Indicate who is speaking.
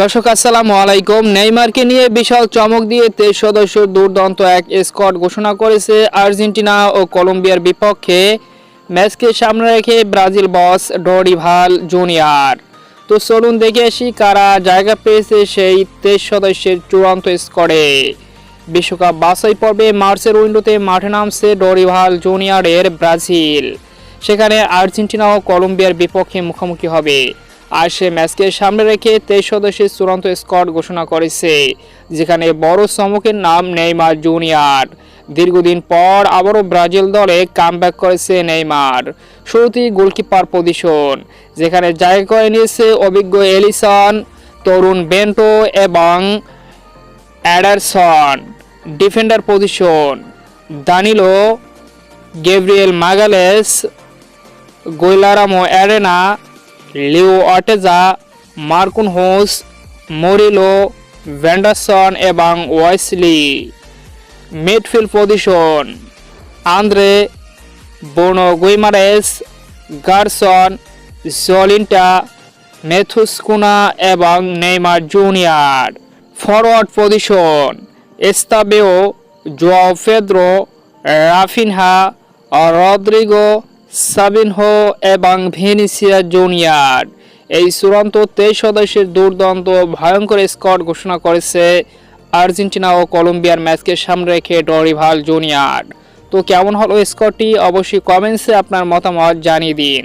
Speaker 1: দর্শক, আসসালামু আলাইকুম। নেইমারকে নিয়ে বিশাল চমক দিয়ে তেইশ সদস্য দুর্দান্ত এক স্কোয়াড ঘোষণা করেছে আর্জেন্টিনা ও কলম্বিয়ার বিপক্ষে। ম্যাচকে সামনে রেখে ব্রাজিল বস ডরিভাল জুনিয়র। তো চলুন দেখে আসি কারা জায়গা পেয়েছে সেই তেইশ সদস্যের চূড়ান্ত স্কোয়াডে। বিশ্বকাপ বাছাই পর্বে মার্চের উইন্ডোতে মাঠে নামছে ডরিভাল জুনিয়রের ব্রাজিল। সেখানে আর্জেন্টিনা ও কলম্বিয়ার বিপক্ষে মুখোমুখি হবে। আর সে ম্যাচকে সামনে রেখে তেইশ সদস্যের চূড়ান্ত স্কোয়াড ঘোষণা করেছে, যেখানে বড় চমকের নাম নেইমার জুনিয়র। দীর্ঘদিন পর আবারও ব্রাজিল দলে কামব্যাক করেছে নেইমার। শুরুতেই গোলকিপার পজিশন, যেখানে জায়গা করে নিয়েছে অভিজ্ঞ এলিসন, তরুণ বেন্টো এবং Ederson. Defender position, Danilo Gabriel Magalhaes Guilherme Arana Leo Ortiz Marquinhos, Murillo Vanderson এবং Wesley. Midfield position, Andre Bruno Guimaraes Gerson, Joelinton, Matheus Cunha এবং Neymar junior. Forward position, Estevao, Joao Pedro Raphinha, Rodrygo Savinho এবং Vinicius Junior. এই চূড়ান্ত তেইশ সদস্যের দুর্দান্ত ভয়ঙ্কর Scott ঘোষণা করেছে আর্জেন্টিনা ও কলম্বিয়ার ম্যাচকে সামনে রেখে ডরিভাল জুনিয়র। তো কেমন হলো স্কটটি অবশ্যই কমেন্টসে আপনার মতামত জানিয়ে দিন।